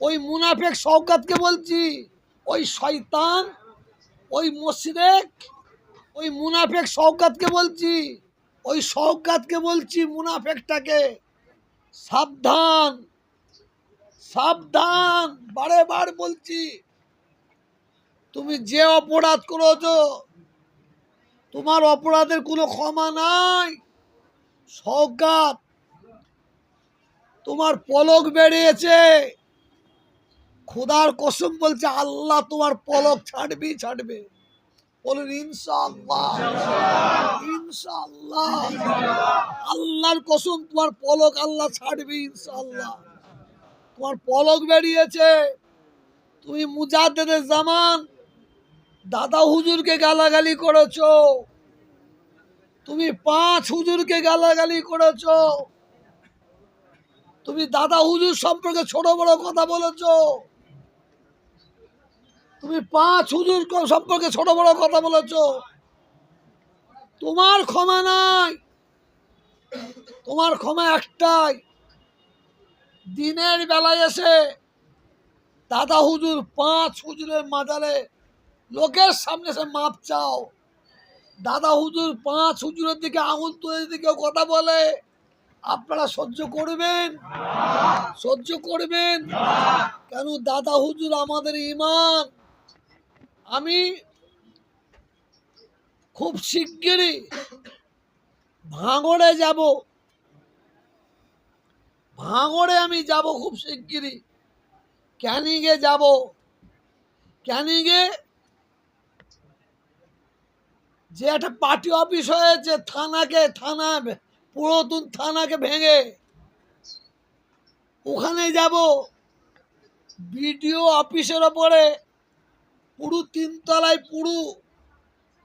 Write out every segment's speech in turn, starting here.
ওই মুনাফেক শওকাতকে বলছি, ওই শয়তান, ওই মসজিদেক ওই মুনাফেক শওকাতকে বলছি, ওই শওকাতকে বলছি মুনাফেকটাকে সাবধান সাবধান, বারে বার বলছি। তুমি যে অপরাধ করেছ, তোমার অপরাধের কোনো ক্ষমা নাই। সৌকাত তোমার পলক বেরিয়েছে খোদার কসম বলছে, আল্লাহ তোমার পলক ছাড়বেই ছাড়বে। বলুন, ইনশাআল্লাহ। ইনশাআল্লাহ। আল্লাহর কসম, তোমার পলক আল্লাহ ছাড়বে, ইনশাআল্লাহ। তোমার পলক বেরিয়েছে। তুমি মুজাদ্দেদের জামান, দাদা হুজুরকে গালাগালি করেছ। তুমি পাঁচ হুজুরকে গালাগালি করেছ। তুমি দাদা হুজুর সম্পর্কে ছোট বড় কথা বলেছ। তুমি পাঁচ হুজুর সম্পর্কে ছোট বড় কথা বলেছ। তোমার ক্ষমা নাই। তোমার ক্ষমা একটাই। দিনের বেলায় এসে দাদা হুজুর পাঁচ হুজুরের মাজারে লোকের সামনে এসে মাপ চাও। দাদা হুজুর পাঁচ হুজুরের দিকে আঙুল তুলে যদি কেউ কথা বলে, আপনারা সহ্য করবেন? সহ্য করবেন? কেন দাদা হুজুর আমাদের ইমান আমি খুব শিগগিরই ভাঙড়ে যাব। ভাঙড়ে আমি যাব খুব শিগগিরই। ক্যানিংয়ে যাব। ক্যানিংয়ে যে একটা পার্টি অফিস হয়েছে থানাকে, থানা পুরাতন থানাকে ভেঙে ওখানে যাব। বিডিও অফিসের ওপরে পুরো তিনতলায় পুরু।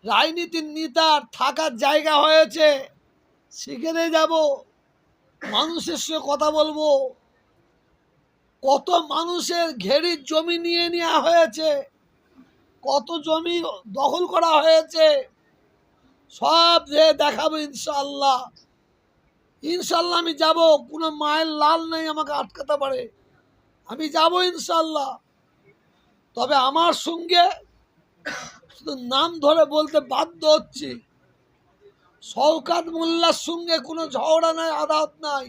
রাজনীতির নেতার থাকার জায়গা হয়েছে। সেখানে যাব। মানুষের সঙ্গে কথা বলব। কত মানুষের ঘেরির জমি নিয়ে নেওয়া হয়েছে। কত জমি দখল করা হয়েছে। সব যে দেখাবো ইনশাল্লাহ ইনশাল্লাহ আমি যাব। কোনো মায়ের লাল নেই আমাকে আটকাতে পারে। আমি যাব ইনশাল্লাহ তবে আমার সঙ্গে শুধু নাম ধরে বলতে বাধ্য হচ্ছি। শওকাত মোল্লার সঙ্গে কোনো ঝগড়া নাই আদালত নাই।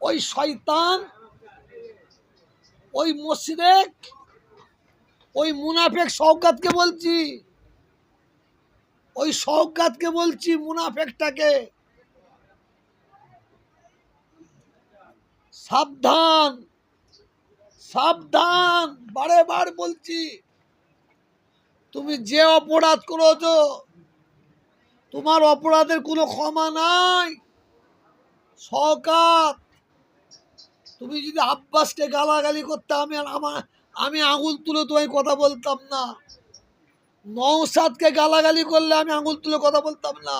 ওই শয়তান, ওই মসজিদেক ওই মুনাফেক শওকাতকে বলছি। ওই শওকাতকে বলছি মুনাফেকটাকে। সাবধান। সাবধান বারে বার বলছি। তুমি যে অপরাধ করেছ, তোমার অপরাধের কোনো ক্ষমা নাই। শওকাত তুমি যদি আব্বাসকে গালাগালি করতে, আমি আর আমার, আমি আঙুল তুলে তোমায় কথা বলতাম না। নৌসাদকে গালাগালি করলে আমি আঙুল তুলে কথা বলতাম না।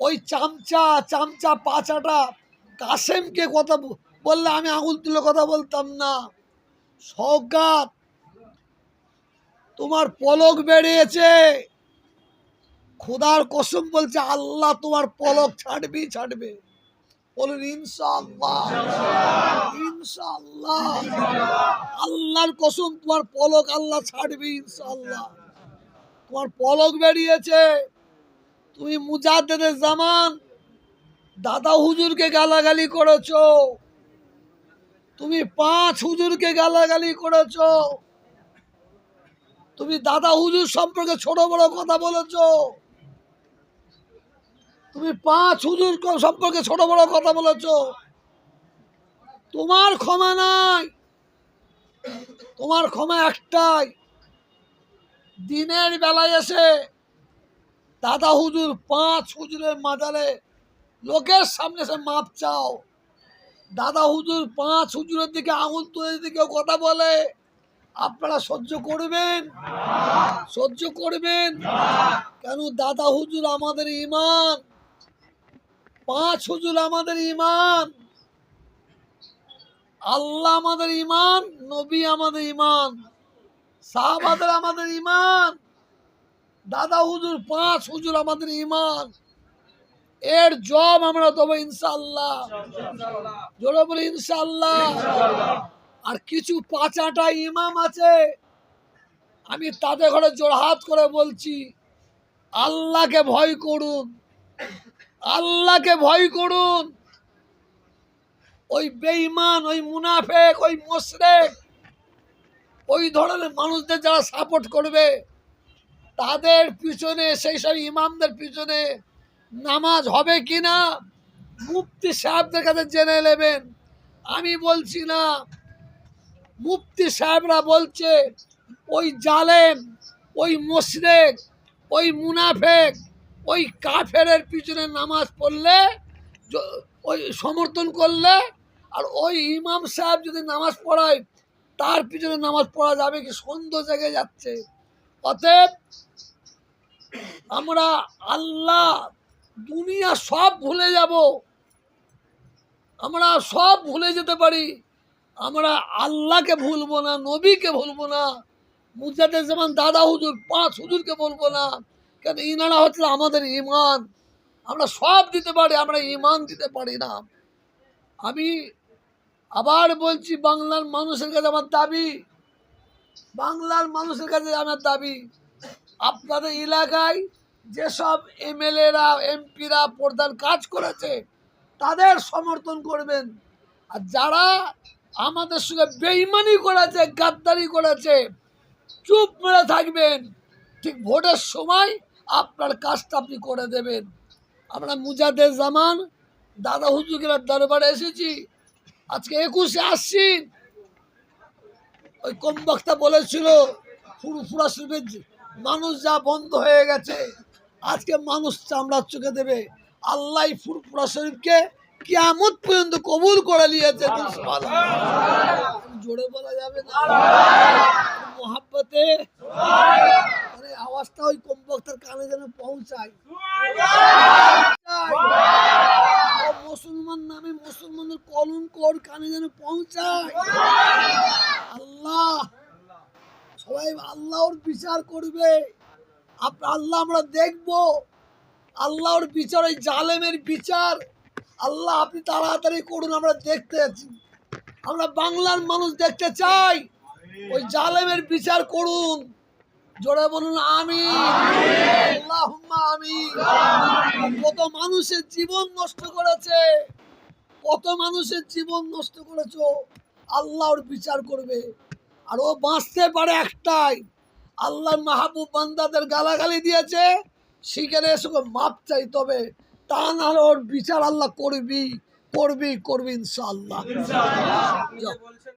ওই চামচা চামচা পাচাটা কাসেমকে কথা বললে আমি আঙুল তুলে কথা বলতাম না। সৌগাত তোমার পলক বেরিয়েছে খোদার কসম বলছে, আল্লাহ তোমার পলক ছাড়বেই ছাড়বে। বলুন, ইনশাআল্লাহ। ইনশাআল্লাহ। আল্লাহর কসম, তোমার পলক আল্লাহ ছাড়বে, ইনশাআল্লাহ। তোমার পলক বেরিয়েছে তুমি মুজাদ্দেদের জামান, দাদা হুজুরকে গালাগালি করেছ। তুমি পাঁচ হুজুরকে গালাগালি করেছ। তুমি দাদা হুজুর সম্পর্কে ছোট বড় কথা বলেছ। তুমি পাঁচ হুজুর সম্পর্কে ছোট বড় কথা বলেছ। তোমার ক্ষমা নাই। তোমার ক্ষমা একটাই। দিনের বেলায় এসে দাদা হুজুর পাঁচ হুজুরের মাজারে লোকের সামনে এসে মাপ চাও। দাদা হুজুর, পাঁচ হুজুরের দিকে তুলে যদি কেউ কথা বলে। আপনারা সহ্য করবেন? সহ্য করবেন? কেন দাদা হুজুর আমাদের ইমান পাঁচ হুজুর আমাদের ইমান আল্লাহ আমাদের ইমান নবী আমাদের ইমান সাহাবাদের আমাদের ইমান দাদা হুজুর, পাঁচ হুজুর আমাদের ইমান এর জব আমরা দেবো ইনশাল্লাহ জোরে বলি ইনশাল্লাহ আর কিছু পাঁচাটা ইমাম আছে আমি তাদের ঘরে জোড়হাত করে বলছি আল্লাহকে ভয় করুন আল্লাহকে ভয় করুন। ওই বেঈমান ওই মুনাফেক ওই মোশরেক ওই ধরনের মানুষদের যারা সাপোর্ট করবে তাদের পিছনে সেই সব ইমামদের পিছনে নামাজ হবে কি না মুফতি সাহেবদের কাছে জেনে নেবেন। আমি বলছি না। মুফতি সাহেবরা বলছে, ওই জালেম, ওই মোশরেক, ওই মুনাফেক, ওই কাফেরের পিছনে নামাজ পড়লে ওই সমর্থন করলে, আর ওই ইমাম সাহেব যদি নামাজ পড়ায়, তার পিছনে নামাজ পড়া যাবে কি সন্দেহ জেগে যাচ্ছে? অতএব আমরা আল্লাহ দুনিয়া সব ভুলে যাব। আমরা সব ভুলে যেতে পারি। আমরা আল্লাহকে ভুলবো না, নবীকে ভুলবো না মুজাদের যেমন দাদা হুজুর, পাঁচ হুজুরকে বলব না। কেন ইনারা হচ্ছে আমাদের ইমান আমরা সব দিতে পারি, আমরা ইমান দিতে পারি না। আমি আবার বলছি, বাংলার মানুষের কাছে আমার দাবি। বাংলার মানুষের কাছে আমার দাবি। আপনাদের এলাকায় যেসব এমএলএরা, এমপিরা প্রধান কাজ করেছে, তাদের সমর্থন করবেন। আর যারা আমাদের সঙ্গে বেইমানি করেছে, গাদ্দারি করেছে, চুপ মেরে থাকবেন। ঠিক ভোটের সময় আপনার কাজটা আপনি করে দেবেন। আমরা মুজাদের জামান, দাদা হুজুরের দরবারে এসেছি। আজকে একুশে আসছি। ওই কম বক্তা বলেছিল, ফুরফুরা শরীফের মানুষ যা বন্ধ হয়ে গেছে আজকে মানুষ চামড়ার চোখে দেবে। আল্লাহ ফুরফুরা শরীফকে কিয়ামত পর্যন্ত কবুল করে নিয়েছে জোরে বলা যাবে না? মোহাব্বতে? আরে আওয়াজটা ওই কম বক্তার কানে যেন পৌঁছায়। মুসলমান নামে মুসলমানের কলঙ্ক ওর কানে যেন পৌঁছায়। আল্লাহ সবাই আল্লাহর বিচার করবে। আল্লাহ আমরা দেখব। আল্লাহর বিচার, ওই জালেমের বিচার। আল্লাহ, আপনি তাড়াতাড়ি করুন, আমরা দেখতে আমরা বাংলার মানুষ দেখতে চাই। ওই জালেমের বিচার করুন। জোরে বলুন আমি আমিন। কত মানুষের জীবন নষ্ট করেছে। কত মানুষের জীবন নষ্ট করেছ। আল্লাহর বিচার করবে। আর ও বাঁচতে পারে একটাই। আল্লাহর মাহবুব বান্দাদের গালাগালি দিয়েছে। সেখানে এসে মাপ চাই তবে। তা না ওর বিচার আল্লাহ করবি করবি করবি ইনশাআল্লাহ। যাও।